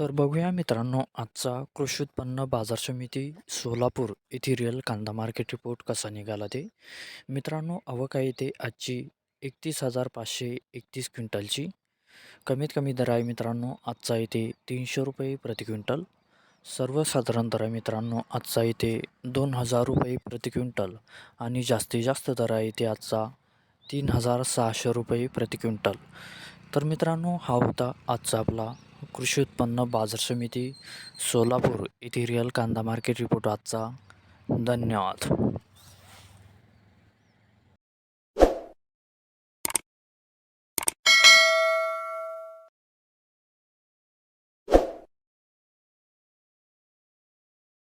तर बघूया मित्रांनो आजचा कृषी उत्पन्न बाजार समिती सोलापूर येथे रिअल कांदा मार्केट रिपोर्ट कसा निघाला ते. मित्रांनो अवका येथे आजची एकतीस हजार पाचशे एकतीस क्विंटलची. कमीत कमी दर आहे मित्रांनो आजचा येते तीनशे रुपये प्रति क्विंटल. सर्वसाधारण दर आहे मित्रांनो आजचा येते दोन हजार रुपये प्रति क्विंटल. आणि जास्तीत जास्त दर आहे ते आजचा तीन हजार सहाशे रुपये प्रति क्विंटल. तर मित्रांनो हा होता आजचा आपला कृषी उत्पन्न बाजार समिती सोलापूर येथे रिअल कांदा मार्केट रिपोर्ट आजचा. धन्यवाद.